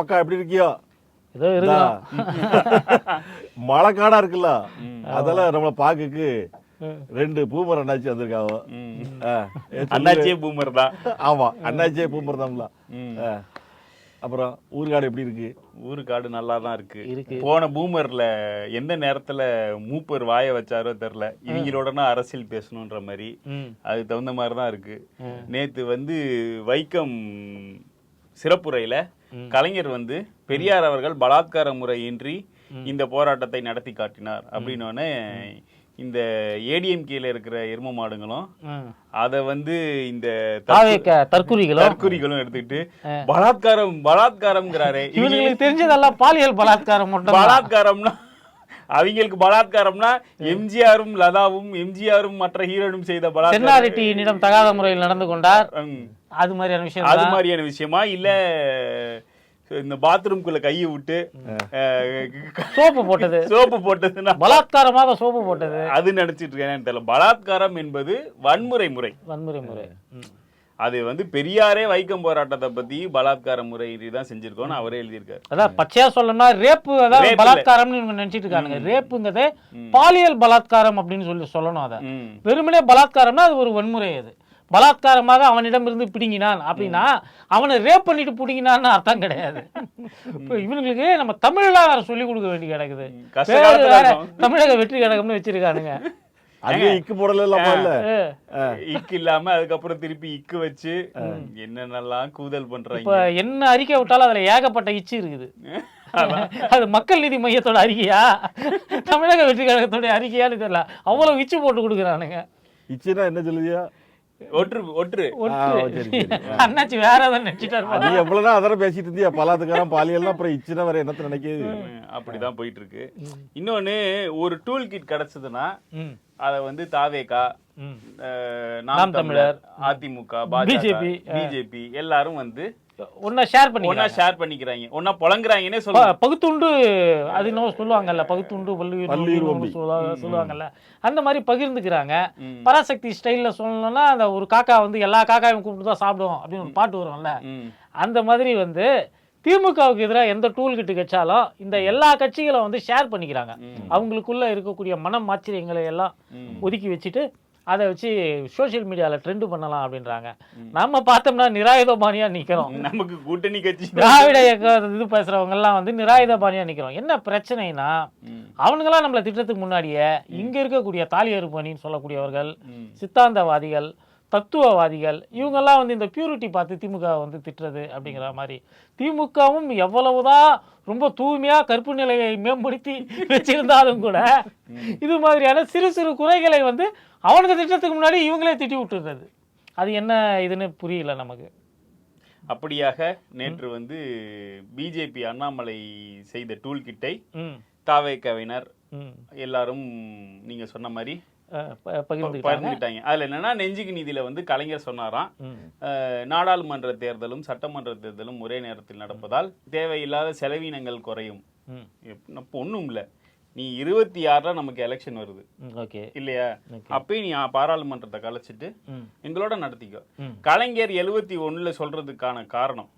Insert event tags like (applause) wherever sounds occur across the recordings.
மக்கா எப்படி இருக்கியோ? ஏதோ மழை காடா இருக்குல்ல? அதெல்லாம் நம்மள பாக்குக்கு ரெண்டு பூமர் அண்ணாச்சி வந்திருக்காவோ. அண்ணாச்சியே பூமர் தான். ஆமா அண்ணாச்சியே பூமர் தான்ல. ஆ. அப்புறம் ஊர்காடு எப்படி இருக்கு? ஊரு காடு நல்லா தான் இருக்கு. இருக்கு. போன பூமர்ல எந்த நேரத்துல மூப்பர் வாய வச்சாரோ தெரியல இவங்களோடனா அரசியல் பேசணுன்ற மாதிரி. அதுக்கு தகுந்த மாதிரி தான் இருக்கு. நேத்து வந்து வைக்கம் சிறப்புரையில கலைஞர் வந்து பெரியார் அவர்கள் பலாத்கார முறையின்றி இந்த போராட்டத்தை நடத்தி காட்டினார். அப்படின்னோடனே இந்த ஏடிஎம்கேல இருக்கிற எரும மாடுங்களும். அத வந்து இந்த தாவேக்க தற்குறிகளோ தற்குறிகளும் எடுத்துக்கிட்டு பலாத்காரம் பலாத்காரம்ங்கிறாரே. இவங்க இவங்களுக்கு தெரிஞ்சதெல்லாம் பாலியல் பலாத்காரம் பலாத்காரம்னா அவங்களுக்கு பலாத்காரம்னா எம்ஜிஆரும் லதாவும் எம்ஜிஆரும் மற்ற ஹீரோனும் செய்த பலாத்காரம் தகாத முறையில் நடந்து கொண்டார். அது மாதிரியான விஷயம் அது மாதிரியான விஷயமா? இல்ல இந்த பாத்ரூம்குள்ள கையை விட்டு சோப்பு போட்டது. சோப்பு போட்டதுன்னா பலாத்காரமாக சோப்பு போட்டது. அது நினைச்சிட்டு இருக்கேன் தெரியல. பலாத்காரம் என்பது வன்முறை முறை. வன்முறை முறை. அது வந்து பெரியாரே வைக்கம் போராட்டத்தை பத்தி பலாத்கார முறை தான் செஞ்சிருக்கோம்னு அவரே எழுதியிருக்காரு. அதான் பச்சையா சொல்லணும்னா ரேப்பு அதாவது. பலாத்காரம்னு இவங்க நினைச்சிட்டு இருக்கானுங்க. ரேப்புங்கிறது பாலியல் பலாத்காரம் அப்படின்னு சொல்லி சொல்லணும் அதை. வெறுமனே பலாத்காரம்னா அது ஒரு வன்முறை அது. பலாத்காரமாக அவனிடம் இருந்து பிடுங்கினான் அப்படின்னா அவனை ரேப் பண்ணிட்டு பிடுங்கினான்னு அர்த்தம் கிடையாது. இப்போ இவங்களுக்கு நம்ம தமிழ்ல வேற சொல்லி கொடுக்க வேண்டி கிடக்குது. தமிழக வெற்றி கழகம்னு வச்சிருக்கானுங்க. அதுவே இக்கு போடல இல்லாம இல்ல இக்கு இல்லாம அதுக்கப்புறம் திருப்பி இக்கு வச்சு என்னென்னலாம் கூதல் இப்ப பண்றாங்க என்ன அறிக்கை விட்டாலும் அதுல ஏகப்பட்ட இச்சு இருக்குது. அது மக்கள் நீதி மையத்தோட அறிக்கையா? தமிழக வெற்றி கழகத்தோட அறிக்கையான்னு தெரியல. அவ்வளவு இச்சு போட்டு கொடுக்குறானுங்க. இச்சுனா என்ன சொல்லுதியா ஒற்று ஒற்று. அண்ணாச்சி வேற ஏதாவது நினைச்சிட்டாரு அது எவ்வளவு நாள் அதெல்லாம் பேசிட்டு இருந்தியா? பலாத்துக்காரன் பாலியல்லாம் அப்புறம் இச்சுனா வேற என்னத்த நினைக்கிறது? அப்படிதான் போயிட்டு இருக்கு. இன்னொன்னு ஒரு டூல் கிட் கிடைச்சதுன்னா அத வந்து தாவேகா நாம் தமிழர், அதிமுக பாஜக BJP, பிஜேபி எல்லாரும் வந்து ஒன்னா ஷேர் ஒன்னா பண்ணிக்கலாம் ஷேர் பண்ணிக்கிறாங்க. ஒன்னா புலங்குறாங்கன்னே சொல்லுவாங்க பகுத்துண்டு அது என்னவோ சொல்லுவாங்கல்ல பகுத்துண்டு. சொல்லுவா- சொல்லுவாங்கல்ல. அந்த மாதிரி பகிர்ந்துக்கிறாங்க. பராசக்தி ஸ்டைல்ல சொல்லணும்னா அந்த ஒரு காக்கா வந்து எல்லா காக்காயும் கூப்பிட்டு தான் சாப்பிடும் அப்படின்னு ஒரு பாட்டு வரும்ல. அந்த மாதிரி வந்து திமுகவுக்கு எதிராக எந்த டூல் கிட்டு கட்சாலும் இந்த எல்லா கட்சிகளும் வந்து ஷேர் பண்ணிக்கிறாங்க. அவங்களுக்குள்ள இருக்கக்கூடிய மனம் ஆச்சரியங்களை எல்லாம். ஒதுக்கி வச்சுட்டு அதை வச்சு சோஷியல் மீடியாவில் ட்ரெண்ட் பண்ணலாம் அப்படின்றாங்க. நம்ம பார்த்தோம்னா நிராயுதபாணியா நிக்கிறோம். நமக்கு கூட்டணி கட்சி திராவிட இது பேசுறவங்க எல்லாம் வந்து நிராயுதபாணியா நிக்கிறோம். என்ன பிரச்சனைனா. அவனுங்களாம் நம்மள திட்டத்துக்கு முன்னாடியே இங்க இருக்கக்கூடிய தாலி அறுப்பணின்னு சொல்லக்கூடியவர்கள். சித்தாந்தவாதிகள் தத்துவவாதிகள் இவங்கெல்லாம் வந்து இந்த பியூரிட்டி பார்த்து திமுக வந்து திட்டுறது அப்படிங்கிற மாதிரி. திமுகவும் எவ்வளவுதான் ரொம்ப தூய்மையா கற்பு நிலையை மேம்படுத்தி வச்சிருந்தாலும் கூட இது மாதிரியான சிறு சிறு குறைகளை வந்து அவனுக்கு திட்டத்துக்கு முன்னாடி இவங்களே திட்டி விட்டுறது அது என்ன இதுன்னு புரியல நமக்கு. அப்படியாக நேற்று வந்து பிஜேபி அண்ணாமலை செய்த டூல் கிட்டை தாவேக்கவினர் எல்லாரும் நீங்க சொன்ன மாதிரி பகிர்ந்துக்கிட்டாங்க. அதுல என்னன்னா நெஞ்சுக்கு நீதியில வந்து கலைஞர் சொன்னாராம். நாடாளுமன்ற தேர்தலும் சட்டமன்ற தேர்தலும் ஒரே நேரத்தில் நடப்பதால் தேவையில்லாத செலவினங்கள் குறையும். ம். இப்போ ஒன்றும் இல்லை. நீ இருபத்தி ஆறுல நமக்கு எலெக்ஷன் வருது. ஓகே. இல்லையா? அப்பயும் நீ பாராளுமன்றத்தை கலைச்சிட்டு எங்களோட நடத்திக்கோ. கலைஞர் எழுவத்தி ஒண்ணுல சொல்றதுக்கான காரணம்.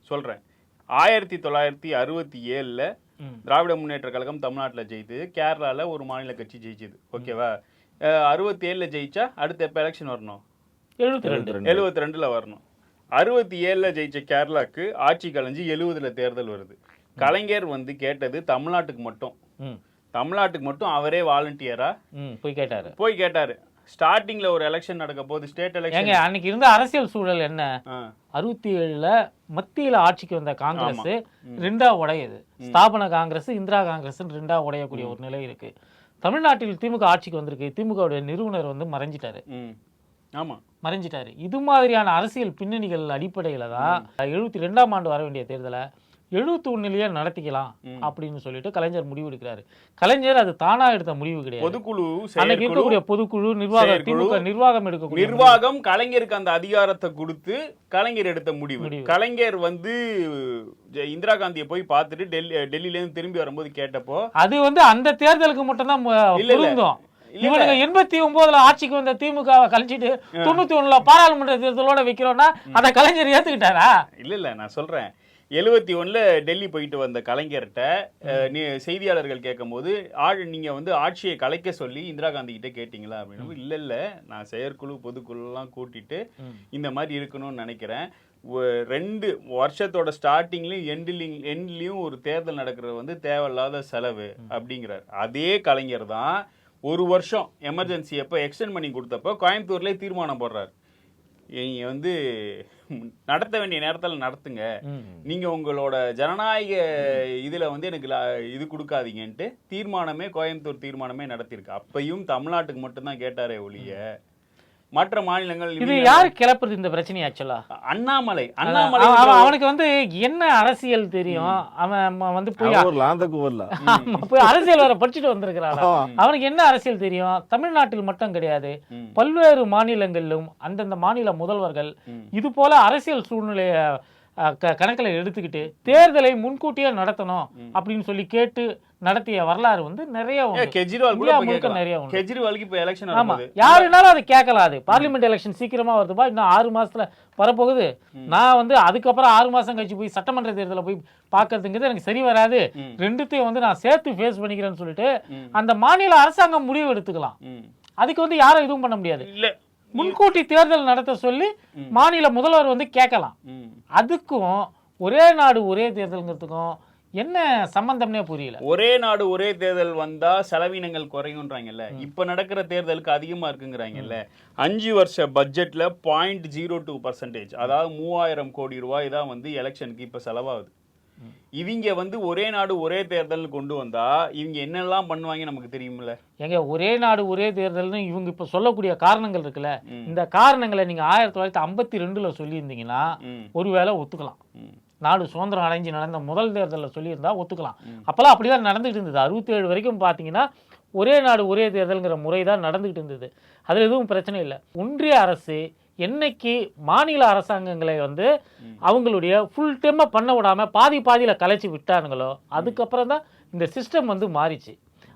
சொல்றேன். ஆயிரத்தி தொள்ளாயிரத்தி அறுபத்தி ஏழுல. திராவிட முன்னேற்ற கழகம் தமிழ்நாட்டுல ஜெயித்தது. கேரளால ஒரு மாநில கட்சி ஜெயிச்சது. ஓகேவா? அறுபத்தி ஏழுல ஜெயிச்சா அடுத்த எப்ப எலெக்ஷன் வரணும்? எழுபத்தி ரெண்டு. எழுபத்தி ரெண்டுல வரணும். அறுபத்தி ஏழுல ஜெயிச்ச கேரளாக்கு ஆட்சி கலைஞ்சு எழுவதுல தேர்தல் வருது. கலைஞர் வந்து கேட்டது தமிழ்நாட்டுக்கு மட்டும். ம். தமிழ்நாட்டுக்கு மட்டும் அவரே வாலண்டியரா? ம் போய் கேட்டாரு. போய் கேட்டாரு. ஸ்டார்டிங்ல ஒரு எலெக்ஷன் நடக்க போகுது ஸ்டேட் எலெக்ஷன் ஏங்க அன்னைக்கு இருந்த அரசியல் சூழல் என்ன? அறுபத்தி ஏழுல மத்தியில ஆட்சிக்கு வந்த காங்கிரஸ் ரெண்டா உடையுது. ஸ்தாபன காங்கிரஸ் இந்திரா காங்கிரஸ் ரெண்டா உடையக்கூடிய ஒரு நிலை இருக்கு. தமிழ்நாட்டில் திமுக ஆட்சிக்கு வந்திருக்கு. திமுகவுடைய நிறுவனர் வந்து மறைஞ்சிட்டாரு. ம். ஆமா. மறைஞ்சிட்டாரு. இது மாதிரியான அரசியல் பின்னணிகள் அடிப்படையில தான் எழுபத்தி ரெண்டாம் ஆண்டு வர வேண்டிய தேர்தலை எழுபத்தி ஒண்ணுலயே நடத்திக்கலாம் அப்படின்னு சொல்லிட்டு கலைஞர் முடிவு எடுக்கிறாரு கலைஞர் அது தானா எடுத்த முடிவு கிடையாது. பொதுக்குழு அன்னைக்கு இருக்கக்கூடிய பொதுக்குழு நிர்வாக திமுக நிர்வாகம் எடுக்கக்கூடிய நிர்வாகம் கலைஞருக்கு அந்த அதிகாரத்தை கொடுத்து கலைஞர் எடுத்த முடிவு. கலைஞர் வந்து இந்திரா காந்தியை போய் பார்த்துட்டு டெல்லி டெல்லியில இருந்து திரும்பி வரும்போது கேட்டப்போ அது வந்து அந்த தேர்தலுக்கு மட்டும் தான். இவனுங்க எண்பத்தி ஒன்பதுல ஆட்சிக்கு வந்த திமுகவை கழிச்சிட்டு தொண்ணூத்தி ஒண்ணுல பாராளுமன்ற தேர்தலோட வைக்கிறோம்னா அதை கலைஞர் ஏத்துக்கிட்டாரா? இல்ல இல்ல நான் சொல்றேன். எழுவத்தி ஒண்ணுல டெல்லி போயிட்டு வந்த கலைஞர்கிட்ட செய்தியாளர்கள் கேட்கும்போது ஆள் நீங்க வந்து ஆட்சியை கலைக்க சொல்லி இந்திரா காந்தி கிட்ட கேட்டீங்களா அப்படின்னு? இல்ல இல்ல. நான் செயற்குழு பொதுக்குழுலாம் கூட்டிட்டு இந்த மாதிரி இருக்கணும்னு நினைக்கிறேன். ரெண்டு வருஷத்தோட ஸ்டார்டிங்லயும் எண்ட்லிங் எண்ட்லயும் ஒரு தேர்தல் நடக்கிறது வந்து தேவையில்லாத செலவு அப்படிங்கிறார். அதே கலைஞர் தான் ஒரு வருஷம் எமர்ஜென்சி எப்போ எக்ஸ்டெண்ட் பண்ணி கொடுத்தப்போ கோயம்புத்தூர்லேயே தீர்மானம் போடுறாரு. நீங்க வந்து நடத்த வேண்டிய நேரத்தில் நடத்துங்க. நீங்க உங்களோட ஜனநாயக இதுல வந்து எனக்கு இது கொடுக்காதீங்கன்ட்டு தீர்மானமே கோயம்புத்தூர் தீர்மானமே நடத்தியிருக்கு. அப்பையும் தமிழ்நாட்டுக்கு மட்டும்தான் கேட்டாரே ஒழிய. மற்ற மாநிலங்கள் இது யாரு கிளப்புறது இந்த பிரச்சனை ஆக்சுவலா அண்ணாமலை அண்ணாமலை அவனுக்கு வந்து என்ன அரசியல் தெரியும்? அவன் வந்து போய் (laughs) போய் அரசியல் வேற படிச்சுட்டு வந்திருக்கிறான். அவனுக்கு என்ன அரசியல் தெரியும்? தமிழ்நாட்டில் மட்டும் கிடையாது. பல்வேறு மாநிலங்களிலும் அந்தந்த மாநில முதல்வர்கள். இது போல அரசியல் சூழ்நிலைய க- கணக்குல எடுத்துக்கிட்டு தேர்தலை முன்கூட்டியே நடத்தணும் அப்படின்னு சொல்லி கேட்டு நடத்திய வரலாறு வந்து நிறைய. கெஜ்ரிவால். நிறைய. கெஜ்ரிவாலுக்கு இப்ப எலெக்ஷன் ஆமா வரும்போது யாருனாலும் அதை கேட்கலாம் அது பார்லிமெண்ட் எலெக்ஷன் சீக்கிரமா வருதுப்பா இன்னும் ஆறு மாசத்துல வரப்போகுது நான் வந்து அதுக்கப்புறம் ஆறு மாசம் கழிச்சு போய் சட்டமன்ற தேர்தலை போய் பார்க்கறதுங்கிறது எனக்கு சரி வராது. ரெண்டுத்தையும் வந்து நான் சேர்த்து ஃபேஸ் பண்ணிக்கிறேன்னு சொல்லிட்டு. அந்த மாநில அரசாங்கம் முடிவு எடுத்துக்கலாம். அதுக்கு வந்து யாரும் எதுவும் பண்ண முடியாது இல்ல முன்கூட்டி தேர்தல் நடத்த சொல்லி மாநில முதல்வர் வந்து கேட்கலாம். அதுக்கும் ஒரே நாடு ஒரே தேர்தலுங்கிறதுக்கும் என்ன சம்பந்தம்னே புரியல. ஒரே நாடு ஒரே தேர்தல் வந்தா செலவினங்கள் குறையுன்றாங்கல்ல இப்ப நடக்கிற தேர்தலுக்கு அதிகமா இருக்குங்கிறாங்கல்ல. அஞ்சு வருஷ பட்ஜெட்ல பாயிண்ட் ஜீரோ டூ பர்சன்டேஜ் அதாவது மூவாயிரம் கோடி ரூபாய் தான் வந்து எலெக்ஷனுக்கு இப்ப செலவாகுது. இவங்க வந்து ஒரே நாடு ஒரே தேர்தல்னு கொண்டு வந்தா இவங்க என்னெல்லாம் பண்ணுவாங்க நமக்கு தெரியுமில்ல எங்க ஒரே நாடு ஒரே தேர்தல்னு இவங்க இப்ப சொல்லக்கூடிய காரணங்கள் இருக்குல்ல. இந்த காரணங்களை நீங்க ஆயிரத்தி தொள்ளாயிரத்தி ஐம்பத்தி ரெண்டுல சொல்லியிருந்தீங்கன்னா. ஒருவேளை ஒத்துக்கலாம். நாடு சுதந்திரம் அடைஞ்சு நடந்த முதல் தேர்தலில் சொல்லியிருந்தா ஒத்துக்கலாம். அப்போல்லாம் அப்படிதான் நடந்துகிட்டு இருந்தது. அறுபத்தேழு வரைக்கும் பார்த்தீங்கன்னா ஒரே நாடு ஒரே தேர்தல்ங்கிற முறை தான் நடந்துகிட்டு இருந்தது. அதில் எதுவும் பிரச்சனை இல்லை. ஒன்றிய அரசு என்னைக்கு மாநில அரசாங்கங்களை வந்து அவங்களுடைய ஃபுல் டைமாக பண்ண விடாம பாதி பாதியில் கலைச்சி விட்டானுங்களோ அதுக்கப்புறம் தான் இந்த சிஸ்டம் வந்து மாறிச்சு.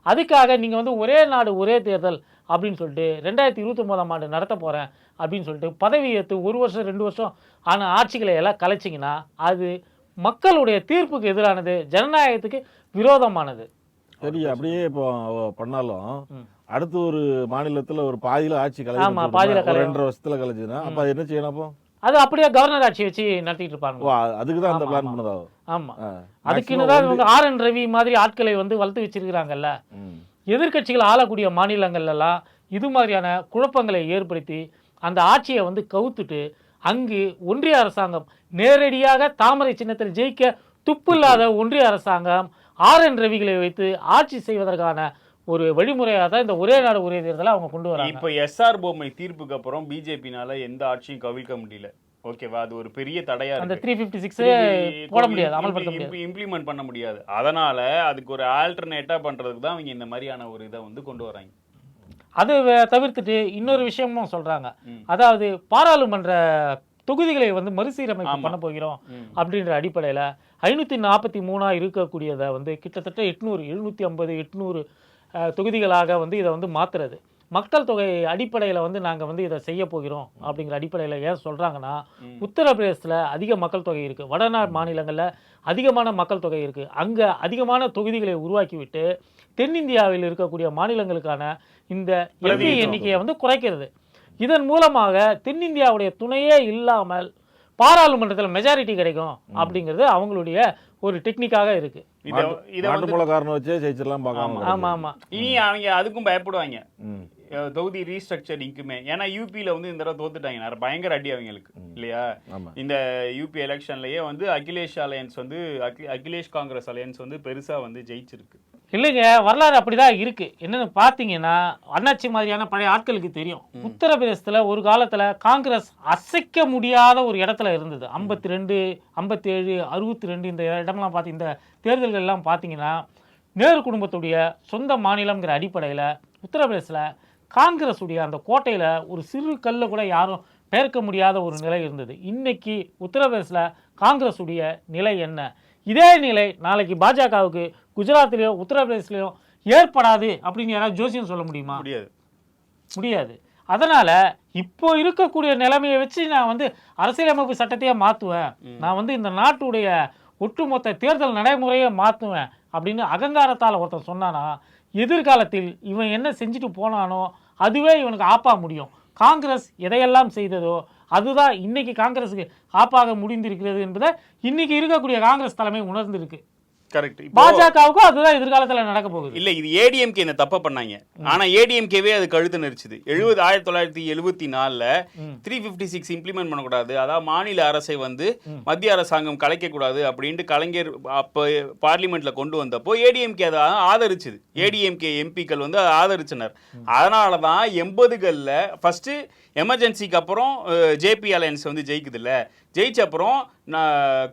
அதுக்காக நீங்கள் வந்து ஒரே நாடு ஒரே தேர்தல் அப்படின்னு சொல்லிட்டு ரெண்டாயிரத்தி இருபத்தொம்போதாம் ஆண்டு நடத்த போகிறேன் அப்படின்னு சொல்லிட்டு பதவி ஏற்று ஒரு வருஷம் ரெண்டு வருஷம் ஆன ஆட்சிகளை எல்லாம் கலைச்சிங்கன்னா அது மக்களுடைய தீர்ப்புக்கு எதிரானது ஜனநாயகத்துக்கு விரோதமானது. சரி அப்படியே இப்போ பண்ணாலும். அடுத்து ஒரு மாநிலத்துல ஒரு பாதியில ஆட்சி ஆமா, கலைச்சு பாதியில ஒரு கலை- ரெண்டரை வருஷத்துல கலைச்சுன்னா அப்ப அது என்ன செய்யணும் அப்போ அது அப்படியே கவர்னர் ஆட்சி வச்சு நடத்திட்டு இருப்பாங்க அதுக்கு தான் அந்த பிளான் ஆமா. பண்ணதா ஆமா. அதுக்குன்னு தான் இவங்க ஆர் என் ரவி மாதிரி ஆட்களை வந்து வளர்த்து வச்சிருக்கிறாங்கல்ல ம். எதிர்க்கட்சிகள் ஆளக்கூடிய மாநிலங்கள்ல எல்லாம் இது மாதிரியான குழப்பங்களை ஏற்படுத்தி அந்த ஆட்சியை வந்து கவுத்துட்டு அங்கு ஒன்றிய அரசாங்கம் நேரடியாக தாமரை சின்னத்தில் ஜெயிக்க துப்பில்லாத ஒன்றிய அரசாங்கம் ஆர் என் ரவிகளை வைத்து ஆட்சி செய்வதற்கான ஒரு வழிமுறையாக தான் இந்த ஒரே நாடு ஒரே தேர்தலை அவங்க கொண்டு வராங்க. இப்ப எஸ்ஆர் பொம்மை தீர்ப்புக்கு அப்புறம் பிஜேபினால எந்த ஆட்சியும் கவிழ்க்க முடியல. ஓகேவா அது ஒரு பெரிய தடையா அந்த த்ரீ ஃபிஃப்டி சிக்ஸ் போட முடியாது அமல்படுத்த முடியாது. இம்ப்ளிமெண்ட் பண்ண முடியாது. அதனால அதுக்கு ஒரு ஆல்டர்னேட்டா பண்றதுக்கு தான் அவங்க இந்த மாதிரியான ஒரு இதை வந்து கொண்டு வராங்க. அது தவிர்த்துட்டு இன்னொரு விஷயமும் சொல்றாங்க. அதாவது பாராளுமன்ற தொகுதிகளை வந்து மறுசீரமைப்பு. பண்ண போகிறோம். அப்படின்ற அடிப்படையில ஐநூத்தி நாற்பத்தி மூணா இருக்கக்கூடியதை வந்து கிட்டத்தட்ட எட்நூறு எழுநூத்தி ஐம்பது எட்நூறு தொகுதிகளாக வந்து இதை வந்து மாத்துறது மக்கள் தொகை அடிப்படையில் வந்து நாங்கள் வந்து இதை செய்ய போகிறோம் அப்படிங்கிற அடிப்படையில் ஏன் சொல்கிறாங்கன்னா உத்தரப்பிரதேசத்தில் அதிக மக்கள் தொகை இருக்குது வடநாடு மாநிலங்களில் அதிகமான மக்கள் தொகை இருக்குது அங்கே அதிகமான தொகுதிகளை உருவாக்கிவிட்டு தென்னிந்தியாவில் இருக்கக்கூடிய மாநிலங்களுக்கான இந்த. எண்ணிக்கையை வந்து குறைக்கிறது இதன் மூலமாக தென்னிந்தியாவுடைய துணையே இல்லாமல் பாராளுமன்றத்தில் மெஜாரிட்டி கிடைக்கும் அப்படிங்கிறது அவங்களுடைய ஒரு டெக்னிக்காக இருக்கு. இத நாட்டுப்புறக்காரனை வச்சே ஜெயிச்சிடலாம் பார்க்காம ஆமா. ஆமா இனி அவங்க அதுக்கும் பயப்படுவாங்க. தொகுதி ரீஸ்ட்ரக்சரிங்க்குமே ஏன்னா யூபியில் வந்து இந்த தடவை தோத்துட்டாங்க. நிறைய பயங்கர அடி அவங்களுக்கு இல்லையா? இந்த யூபி எலெக்ஷன்லயே வந்து அகிலேஷ் அலையன்ஸ் வந்து அகி- அகிலேஷ் காங்கிரஸ் அலையன்ஸ் வந்து பெருசா வந்து ஜெயிச்சிருக்கு. இல்லைங்க வரலாறு அப்படிதான் இருக்கு. என்னன்னு பார்த்தீங்கன்னா அண்ணாச்சி மாதிரியான பழைய ஆட்களுக்கு தெரியும். உத்தரப்பிரதேசத்துல ஒரு காலத்துல காங்கிரஸ் அசைக்க முடியாத ஒரு இடத்துல இருந்தது. ஐம்பத்தி ரெண்டு ஐம்பத்தி ஏழு அறுபத்தி ரெண்டு இந்த இடம்லாம் பார்த்து இந்த தேர்தல்கள் எல்லாம் பார்த்தீங்கன்னா நேரு குடும்பத்துடைய சொந்த மாநிலம்ங்கிற அடிப்படையில் உத்தரப்பிரதேசத்தில் காங்கிரஸுடைய அந்த கோட்டையில் ஒரு சிறு கல்லை கூட யாரும் பெயர்க்க முடியாத ஒரு நிலை இருந்தது. இன்னைக்கு உத்தரப்பிரதேசத்தில் காங்கிரஸுடைய நிலை என்ன? இதே நிலை நாளைக்கு பாஜகவுக்கு குஜராத்லேயோ உத்தரப்பிரதேசலையோ ஏற்படாது அப்படின்னு யாராவது ஜோசியம் சொல்ல முடியுமா? முடியாது. முடியாது. அதனால இப்போ இருக்கக்கூடிய நிலைமையை வச்சு நான் வந்து அரசியலமைப்பு சட்டத்தையே மாற்றுவேன் நான் வந்து இந்த நாட்டுடைய ஒட்டுமொத்த தேர்தல் நடைமுறையை மாற்றுவேன் அப்படின்னு அகங்காரத்தால் ஒருத்தன் சொன்னானா எதிர்காலத்தில் இவன் என்ன செஞ்சுட்டு போனானோ அதுவே இவனுக்கு ஆப்பா முடியும். காங்கிரஸ் எதையெல்லாம் செய்ததோ அதுதான் இன்னைக்கு காங்கிரஸுக்கு ஆப்பாக முடிந்திருக்கிறது என்பதை இன்னைக்கு இருக்கக்கூடிய காங்கிரஸ் தலைமை உணர்ந்திருக்கு. கரெக்ட் இப்போ பாஜகவுக்கும் அதுதான் எதிர்காலத்தில் நடக்க போகுது. இல்ல இது ஏடிஎம்கே இந்த தப்ப பண்ணாங்க. ஆனா ஏடிஎம்கேவே அது கழுத்து நெரிச்சுது. எழுபது ஆயிரத்தி தொள்ளாயிரத்தி எழுபத்தி நாலுல த்ரீ பிப்டி சிக்ஸ் இம்ப்ளிமெண்ட் பண்ணக்கூடாது. அதாவது மாநில அரசை வந்து மத்திய அரசாங்கம் கலைக்க கூடாது அப்படின்ட்டு கலைஞர் அப்ப பார்லிமெண்ட்ல கொண்டு வந்தப்போ ஏடிஎம்கே அதை ஆதரிச்சுது. ஏடிஎம்கே எம்பிக்கள் வந்து ஆதரிச்சனர். அதனால தான் எண்பதுகளில் ஃபர்ஸ்ட் எமர்ஜென்சிக்கு அப்புறம் ஜேபி அலையன்ஸ் வந்து ஜெயிக்குது இல்ல ஜெயிச்ச அப்புறம்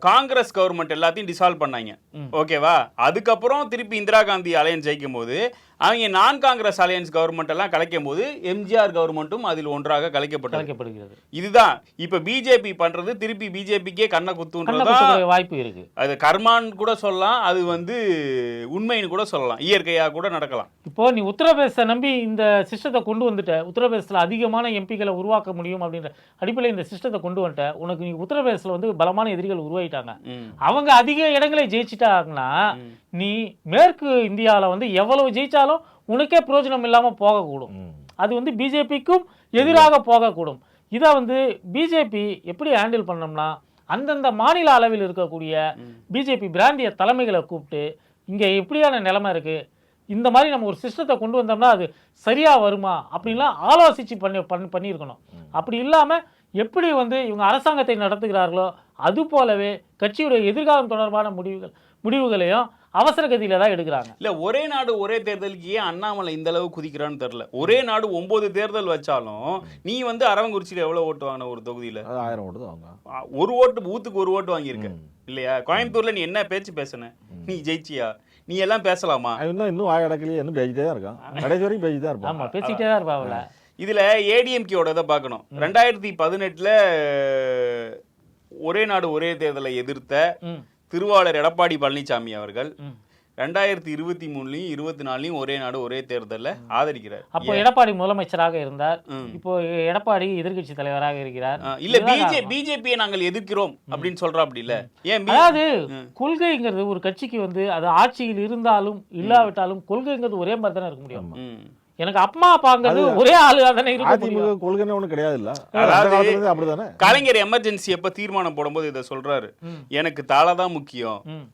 காங்கிரஸ் கவர்மெண்ட் எல்லாத்தையும் டிசால்வ் பண்ணாங்க. ஓகேவா அதுக்கப்புறம் திருப்பி இந்திரா காந்தி அலையன்ஸ் ஜெயிக்கும் போது அவங்க நான் காங்கிரஸ் அலையன்ஸ் கவர்மெண்ட் எல்லாம் கலைக்கும் போது எம்ஜிஆர் கவர்மெண்ட்டும் அதில் ஒன்றாக கலைக்கப்பட்டது. கலைக்கப்படுகிறது. இதுதான். இப்ப பிஜேபி பண்றது திருப்பி பிஜேபிக்கே கண்ணை குத்துன்றதா வாய்ப்பு இருக்கு. அது கர்மான்னு கூட சொல்லலாம் அது வந்து உண்மைன்னு கூட சொல்லலாம். இயற்கையா கூட நடக்கலாம். இப்போ நீ உத்தரப்பிரதேசத்தை நம்பி இந்த சிஸ்டத்தை கொண்டு வந்துட்ட உத்தரப்பிரதேசத்தில் அதிகமான எம்பிக்களை உருவாக்க முடியும் அப்படின்ற அடிப்படையில் இந்த சிஸ்டத்தை கொண்டு வந்துட்ட உனக்கு நீ உத்தரப்பிரதேசத்தில் வந்து பலமான எதிரிகள் உருவாயிட்டாங்க. அவங்க அதிக இடங்களை ஜெயிச்சிட்டாங்கன்னா நீ மேற்கு இந்தியாவில் வந்து எவ்வளவு ஜெயிச்சாலும் உனக்கே பிரயோஜனம் இல்லாமல் போகக்கூடும். அது வந்து பிஜேபிக்கும் எதிராக போகக்கூடும். இதை வந்து பிஜேபி எப்படி ஹேண்டில் பண்ணோம்னா அந்தந்த மாநில அளவில் இருக்கக்கூடிய பிஜேபி பிராந்திய தலைமைகளை கூப்பிட்டு இங்கே எப்படியான நிலைமை இருக்குது இந்த மாதிரி நம்ம ஒரு சிஸ்டத்தை கொண்டு வந்தோம்னா அது சரியாக வருமா அப்படின்லாம் ஆலோசித்து பண்ணி பண்ணி பண்ணியிருக்கணும். அப்படி இல்லாமல் எப்படி வந்து இவங்க அரசாங்கத்தை நடத்துகிறார்களோ அது போலவே கட்சியுடைய எதிர்காலம் தொடர்பான முடிவுகள் முடிவுகளையும் அவசர கதியில தான் எடுக்கிறாங்க. இல்ல ஒரே நாடு ஒரே தேர்தலுக்கு ஏன் அண்ணாமலை இந்த அளவு குதிக்கிறான்னு தெரியல. ஒரே நாடு ஒன்பது தேர்தல் வச்சாலும் நீ வந்து அரவங்குறிச்சியில எவ்வளவு ஓட்டு வாங்கின ஒரு தொகுதியில? அது ஆயிரம் அவங்க ஆ, ஒரு ஓட்டு ஊத்துக்கு ஒரு ஓட்டு வாங்கியிருக்க. இல்லையா? கோயம்புத்தூர்ல நீ என்ன பேச்சு பேசுன? நீ ஜெயிச்சியா? நீ எல்லாம் பேசலாமா? இன்னும் இன்னும் வாய அடக்கலையே இன்னும் பேசிட்டே தான் இருக்கான். கடைசி வரைக்கும் பேசிட்டு தான் இருப்பான். ஆமா பேசிக்கிட்டே தான் இருப்பாவில் இதுல ஏடிஎம்கேயோட இதை பார்க்கணும். ரெண்டாயிரத்தி பதினெட்டுல ஒரே நாடு ஒரே தேர்தலை எதிர்த்த திருவாளர் எடப்பாடி பழனிசாமி அவர்கள். ரெண்டாயிரத்தி இருபத்தி மூணுலயும் இருபத்தி நாலுலயும் ஒரே நாடு ஒரே தேர்தல்ல ஆதரிக்கிறார். அப்போ எடப்பாடி முதலமைச்சராக இருந்தார். இப்போ எடப்பாடி எதிர்க்கட்சி தலைவராக இருக்கிறார். இல்ல பிஜே. பிஜேபியை நாங்கள் எதிர்க்கிறோம் அப்படின்னு சொல்றா அப்படி இல்ல. ஏன் அதாவது கொள்கைங்கிறது ஒரு கட்சிக்கு வந்து அது ஆட்சியில் இருந்தாலும் இல்லாவிட்டாலும் கொள்கைங்கிறது ஒரே மாதிரி தானே இருக்க முடியும். எனக்கு அம்மா அப்பாங்கிறது ஒரே ஆளு தானே அதிமுக கொள்கைன்னு ஒன்றும் கிடையாது இல்ல அதாவது- அப்படிதானே? கலைஞர் எமர்ஜென்சி எப்ப தீர்மானம் போடும்போது இதை சொல்றாரு. எனக்கு தான் முக்கியம். ம்.